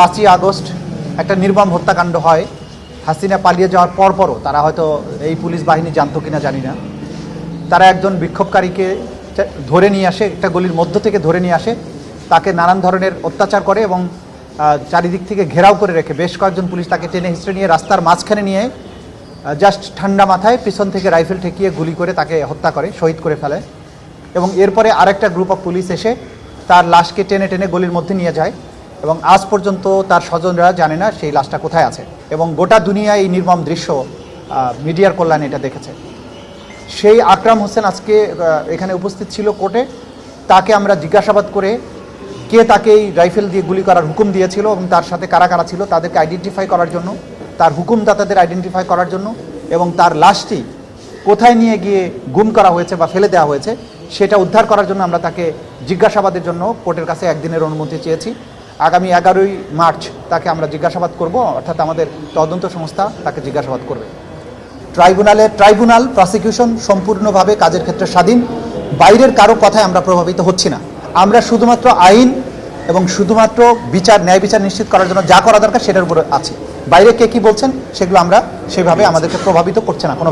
পাঁচই আগস্ট একটা নির্মম হত্যাকাণ্ড হয়। হাসিনা পালিয়ে যাওয়ার পরপরও তারা হয়তো এই পুলিশ বাহিনী জানতো কিনা জানি না। তারা একজন বিক্ষোভকারীকে ধরে নিয়ে আসে, একটা গলির মধ্য থেকে ধরে নিয়ে আসে, তাকে নানান ধরনের অত্যাচার করে এবং চারিদিক থেকে ঘেরাও করে রেখে বেশ কয়েকজন পুলিশ তাকে টেনে হিস্ট্রে নিয়ে রাস্তার মাঝখানে নিয়ে জাস্ট ঠান্ডা মাথায় পিছন থেকে রাইফেল ঠেকিয়ে গুলি করে তাকে হত্যা করে, শহীদ করে ফেলে। এবং এরপরে আরেকটা গ্রুপ অফ পুলিশ এসে তার লাশকে টেনে টেনে গলির মধ্যে নিয়ে যায়। এবং আজ পর্যন্ত তার স্বজনরা জানে না সেই লাশটা কোথায় আছে। এবং গোটা দুনিয়ায় এই নির্মম দৃশ্য মিডিয়ার কল্যাণে এটা দেখেছে। সেই আকরাম হোসেন আজকে এখানে উপস্থিত ছিল কোর্টে। তাকে আমরা জিজ্ঞাসাবাদ করে কে তাকে এই রাইফেল দিয়ে গুলি করার হুকুম দিয়েছিল এবং তার সাথে কারা কারা ছিল তাদেরকে আইডেন্টিফাই করার জন্য, তার হুকুমদাতাদের আইডেন্টিফাই করার জন্য এবং তার লাশটি কোথায় নিয়ে গিয়ে গুম করা হয়েছে বা ফেলে দেওয়া হয়েছে, সেটা উদ্ধার করার জন্য আমরা তাকে জিজ্ঞাসাবাদের জন্য কোর্টের কাছে একদিনের অনুমতি চেয়েছি। আগামী এগারোই মার্চ তাকে আমরা জিজ্ঞাসাবাদ করব, অর্থাৎ আমাদের তদন্ত সংস্থা তাকে জিজ্ঞাসাবাদ করবে। ট্রাইব্যুনালে, ট্রাইব্যুনাল প্রসিকিউশন সম্পূর্ণভাবে কাজের ক্ষেত্রে স্বাধীন, বাইরের কারও কথায় আমরা প্রভাবিত হচ্ছি না। আমরা শুধুমাত্র আইন এবং শুধুমাত্র বিচার, ন্যায় বিচার নিশ্চিত করার জন্য যা করা দরকার সেটার উপরে আছি। বাইরে কে কী বলছেন সেগুলো আমরা সেভাবে আমাদেরকে প্রভাবিত করছে না, কোনো